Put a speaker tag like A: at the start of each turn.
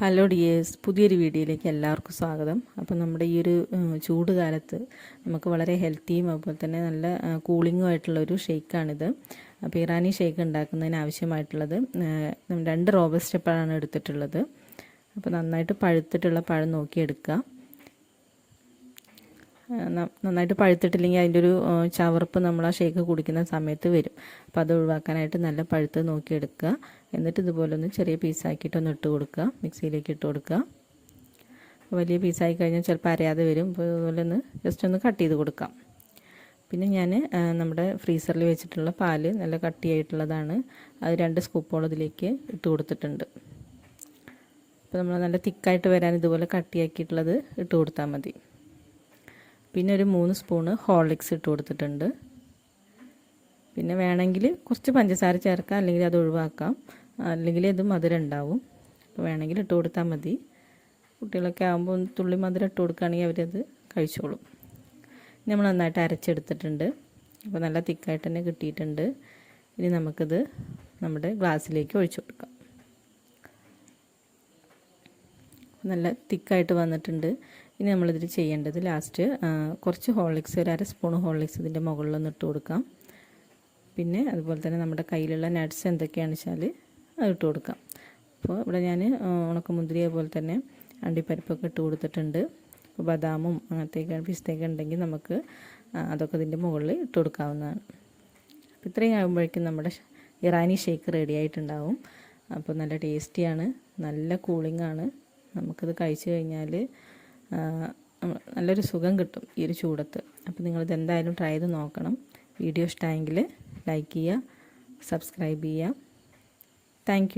A: Hello dears പുതിയൊരു വീഡിയോയിലേക്ക് എല്ലാവർക്കും സ്വാഗതം. അപ്പോൾ നമ്മുടെ ഈ ഒരു ചൂട് കാലത്ത് നമുക്ക് വളരെ ഹെൽത്തിയും അതുപോലെ തന്നെ നല്ല കൂളിങ്ങും ആയിട്ടുള്ള ഒരു ഷേക്കാണിത് അപ്പോൾ ഇറാനി ഷേക്ക് ഉണ്ടാക്കുന്നതിന് ആവശ്യമായിട്ടുള്ളത് രണ്ട് റോബസ്റ്റ് പഴമാണ് എടുത്തിട്ടുള്ളത്. അപ്പോൾ നന്നായിട്ട് പഴുത്തിട്ടുള്ള പഴം നോക്കിയെടുക്കുക നന്നായിട്ട് പഴുത്തിട്ടില്ലെങ്കിൽ അതിന്റെ ഒരു ചവർപ്പ് നമ്മൾ ആ ഷേക്ക് കുടിക്കുന്ന സമയത്ത് വരും. അപ്പോൾ അത് ഒഴിവാക്കാനായിട്ട് നല്ല പഴുത്ത് നോക്കിയെടുക്കുക. എന്നിട്ട് ഇതുപോലെ ഒന്ന് ചെറിയ പീസാക്കിയിട്ട് ഒന്ന് ഇട്ട് കൊടുക്കുക. മിക്സിയിലേക്ക് ഇട്ട് കൊടുക്കുക. വലിയ പീസായി കഴിഞ്ഞാൽ ചിലപ്പോൾ അരയാതെ വരും. അപ്പോൾ ഇതുപോലെ ഒന്ന് ജസ്റ്റ് ഒന്ന് കട്ട് ചെയ്ത് കൊടുക്കാം. പിന്നെ ഞാൻ നമ്മുടെ ഫ്രീസറിൽ വെച്ചിട്ടുള്ള പാൽ നല്ല കട്ടിയായിട്ടുള്ളതാണ്. അത് രണ്ട് സ്കൂപ്പോളം ഇതിലേക്ക് ഇട്ട് കൊടുത്തിട്ടുണ്ട്. അപ്പോൾ നമ്മൾ നല്ല തിക്കായിട്ട് വരാൻ ഇതുപോലെ കട്ടിയാക്കിയിട്ടുള്ളത് ഇട്ട് കൊടുത്താൽ മതി. പിന്നെ ഒരു മൂന്ന് സ്പൂണ് ഹോർലിക്സ് ഇട്ട് കൊടുത്തിട്ടുണ്ട്. പിന്നെ വേണമെങ്കിൽ കുറച്ച് പഞ്ചസാര ചേർക്കാം അല്ലെങ്കിൽ അത് ഒഴിവാക്കാം. അല്ലെങ്കിൽ ഇത് മധുരം ഉണ്ടാവും. അപ്പോൾ വേണമെങ്കിൽ ഇട്ട് കൊടുത്താൽ മതി. കുട്ടികളൊക്കെ ആകുമ്പോൾ ഒന്ന് തുള്ളി മധുരം ഇട്ട് കൊടുക്കുകയാണെങ്കിൽ അവരത് കഴിച്ചോളും. നമ്മൾ നന്നായിട്ട് അരച്ചെടുത്തിട്ടുണ്ട്. അപ്പോൾ നല്ല തിക്കായിട്ട് തന്നെ കിട്ടിയിട്ടുണ്ട്. ഇനി നമുക്കിത് നമ്മുടെ ഗ്ലാസ്സിലേക്ക് ഒഴിച്ചു കൊടുക്കാം. നല്ല തിക്കായിട്ട് വന്നിട്ടുണ്ട്. ഇനി നമ്മളിതിൽ ചെയ്യേണ്ടത് ലാസ്റ്റ് കുറച്ച് ഹോർലിക്സ് ഒരു അര സ്പൂൺ ഹോർലിക്സ് ഇതിന്റെ മുകളിലൊന്ന് ഇട്ട് കൊടുക്കാം. പിന്നെ അതുപോലെ തന്നെ നമ്മുടെ കയ്യിലുള്ള നട്ട്സ് എന്തൊക്കെയാണെന്ന് വെച്ചാൽ അത് ഇട്ട് കൊടുക്കാം. അപ്പോൾ ഇവിടെ ഞാൻ ഉണക്കമുന്തിരി അതുപോലെ തന്നെ അണ്ടിപ്പരിപ്പൊക്കെ ഇട്ട് കൊടുത്തിട്ടുണ്ട്. അപ്പോൾ ബദാമും അങ്ങനത്തെയൊക്കെ പിസ്തയൊക്കെ ഉണ്ടെങ്കിൽ നമുക്ക് അതൊക്കെ ഇതിന്റെ മുകളിൽ ഇട്ട് കൊടുക്കാവുന്നതാണ്. അപ്പോൾ ഇത്രയും ആകുമ്പോഴേക്കും നമ്മുടെ ഇറാനി ഷേക്ക് റെഡി ആയിട്ടുണ്ടാവും. അപ്പോൾ നല്ല ടേസ്റ്റിയാണ് നല്ല കൂളിംഗ് ആണ് നമുക്കിത് കഴിച്ചു കഴിഞ്ഞാൽ നല്ലൊരു സുഖം കിട്ടും ഈ ഒരു ചൂടത്ത്. അപ്പോൾ നിങ്ങളിത് എന്തായാലും ട്രൈ ചെയ്ത് നോക്കണം. വീഡിയോ ഇഷ്ടമായെങ്കിൽ ലൈക്ക് ചെയ്യുക സബ്സ്ക്രൈബ് ചെയ്യുക. താങ്ക്